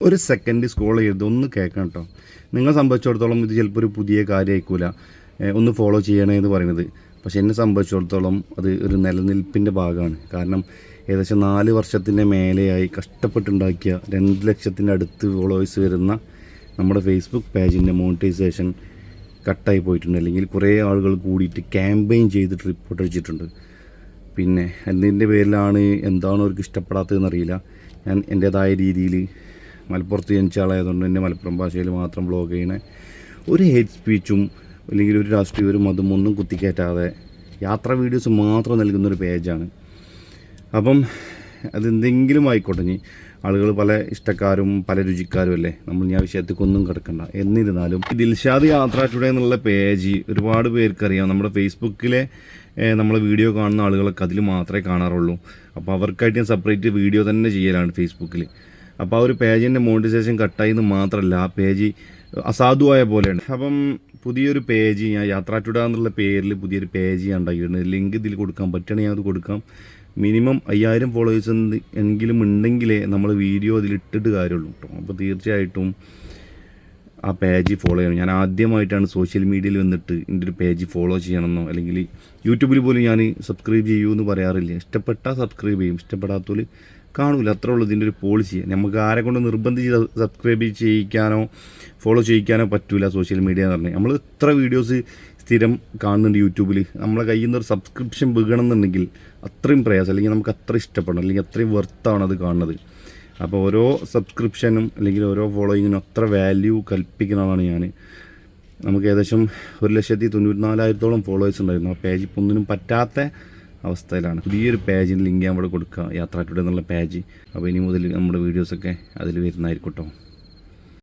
ഒരു second scroll ചെയ്ത് ഒന്ന് കേൾക്കണം കേട്ടോ നിങ്ങളെ സംബന്ധിച്ചിടത്തോളം ഇത് ചിലപ്പോൾ ഒരു പുതിയ കാര്യമായിരിക്കില്ല ഒന്ന് ഫോളോ ചെയ്യണേ എന്ന് പറയുന്നത് പക്ഷേ എന്നെ സംബന്ധിച്ചിടത്തോളം അത് ഒരു നിലനിൽപ്പിന്റെ ഭാഗമാണ്. കാരണം ഏകദേശം നാല് വർഷത്തിന്റെ മേലെയായി കഷ്ടപ്പെട്ടുണ്ടാക്കിയ രണ്ട് ലക്ഷത്തിന്റെ അടുത്ത് ഫോളോവേഴ്സ് വരുന്ന നമ്മുടെ ഫേസ്ബുക്ക് പേജിന്റെ മോണിറ്റൈസേഷൻ കട്ടായി പോയിട്ടുണ്ട്. അല്ലെങ്കിൽ കുറേ ആളുകൾ കൂടിയിട്ട് ക്യാമ്പയിൻ ചെയ്തിട്ട് റിപ്പോർട്ട് അടിച്ചിട്ടുണ്ട്. പിന്നെ എന്തിന്റെ പേരിലാണ് എന്താണ് അവർക്ക് ഇഷ്ടപ്പെടാത്തതെന്നറിയില്ല ഞാൻ എന്റേതായ രീതിയിൽ മലപ്പുറത്ത് ജനിച്ച ആളായതുകൊണ്ട് തന്നെ മലപ്പുറം ഭാഷയിൽ മാത്രം ബ്ലോഗ് ചെയ്യണ. ഒരു ഹേറ്റ് സ്പീച്ചും അല്ലെങ്കിൽ ഒരു രാഷ്ട്രീയ ഒരു മതം ഒന്നും കുത്തിക്കയറ്റാതെ യാത്രാ വീഡിയോസ് മാത്രം നൽകുന്നൊരു പേജാണ് അപ്പം അതെന്തെങ്കിലും ആയിക്കോട്ടെ ഇനി. ആളുകൾ പല ഇഷ്ടക്കാരും പല രുചിക്കാരും അല്ലേ? നമ്മൾ ഞാൻ വിഷയത്തേക്കൊന്നും കിടക്കണ്ട. എന്നിരുന്നാലും ദിൽഷാദ് യാത്ര ടുഡേ എന്നുള്ള പേജ് ഒരുപാട് പേർക്കറിയാം നമ്മുടെ ഫേസ്ബുക്കിലെ നമ്മളെ വീഡിയോ കാണുന്ന ആളുകളൊക്കെ അതിൽ മാത്രമേ കാണാറുള്ളൂ. അപ്പോൾ അവർക്കായിട്ട് ഞാൻ സെപ്പറേറ്റ് വീഡിയോ തന്നെ ചെയ്യലാണ് ഫേസ്ബുക്കിൽ അപ്പോൾ ആ ഒരു പേജിന്റെ മോണിറ്റൈസേഷൻ കട്ടായി എന്ന് മാത്രമല്ല ആ പേജ് അസാധുവായ പോലെയാണ്. അപ്പം പുതിയൊരു പേജ് ഞാൻ യാത്രാ ടുഡേ എന്നുള്ള പേരിൽ പുതിയൊരു പേജ് ഞാൻ ഉണ്ടാക്കിയിട്ടുണ്ട്. ലിങ്ക് ഇതിൽ കൊടുക്കാൻ പറ്റുകയാണെങ്കിൽ ഞാൻ അത് കൊടുക്കാം. മിനിമം അയ്യായിരം ഫോളോവേഴ്സ് എങ്കിലും ഉണ്ടെങ്കിലേ നമ്മൾ വീഡിയോ അതിൽ ഇട്ടിട്ട് കാര്യമുള്ളൂ കേട്ടോ അപ്പോൾ തീർച്ചയായിട്ടും ആ പേജ് ഫോളോ ചെയ്യണം. ഞാൻ ആദ്യമായിട്ടാണ് സോഷ്യൽ മീഡിയയിൽ വന്നിട്ട് എന്റെ ഒരു പേജ് ഫോളോ ചെയ്യണമെന്നോ അല്ലെങ്കിൽ യൂട്യൂബിൽ പോലും ഞാൻ സബ്സ്ക്രൈബ് ചെയ്യൂ എന്ന് പറയാറില്ല. ഇഷ്ടപ്പെട്ടാൽ സബ്സ്ക്രൈബ് ചെയ്യും. ഇഷ്ടപ്പെടാത്തവർ കാണൂല. അത്രേ ഉള്ളൂ ഇതിന്റെ ഒരു പോളിസി നമുക്ക് ആരെ കൊണ്ട് നിർബന്ധിച്ച് സബ്സ്ക്രൈബ് ചെയ്യിക്കാനോ ഫോളോ ചെയ്യിക്കാനോ പറ്റൂല സോഷ്യൽ മീഡിയ എന്ന് പറഞ്ഞാൽ. നമ്മൾ ഇത്ര വീഡിയോസ് സ്ഥിരം കാണുന്നുണ്ട് യൂട്യൂബിൽ നമ്മളെ കയ്യിൽ നിന്ന് ഒരു സബ്സ്ക്രിപ്ഷൻ വീകണം എന്നുണ്ടെങ്കിൽ അത്രയും പ്രയാസം. അല്ലെങ്കിൽ നമുക്ക് അത്ര ഇഷ്ടപ്പെടണം. അല്ലെങ്കിൽ അത്രയും വെർത്താണ് അത് കാണുന്നത്. അപ്പോൾ ഓരോ സബ്സ്ക്രിപ്ഷനും അല്ലെങ്കിൽ ഓരോ ഫോളോയിങ്ങിനും അത്ര വാല്യൂ കൽപ്പിക്കുന്ന ആളാണ് ഞാൻ നമുക്ക് ഏകദേശം ഒരു ലക്ഷത്തി തൊണ്ണൂറ്റി നാലായിരത്തോളം ഫോളോവേഴ്സ് ഉണ്ടായിരുന്നു. ആ പേജ് ഇപ്പം ഒന്നിനും പറ്റാത്ത അവസ്ഥയിലാണ്. പുതിയൊരു പേജിന് ലിങ്ക് ഞാൻ ഇവിടെ കൊടുക്കുക യാത്രാ എന്നുള്ള പേജ് അപ്പോൾ ഇനി മുതൽ നമ്മുടെ വീഡിയോസൊക്കെ അതിൽ വരുന്നതായിരിക്കും കേട്ടോ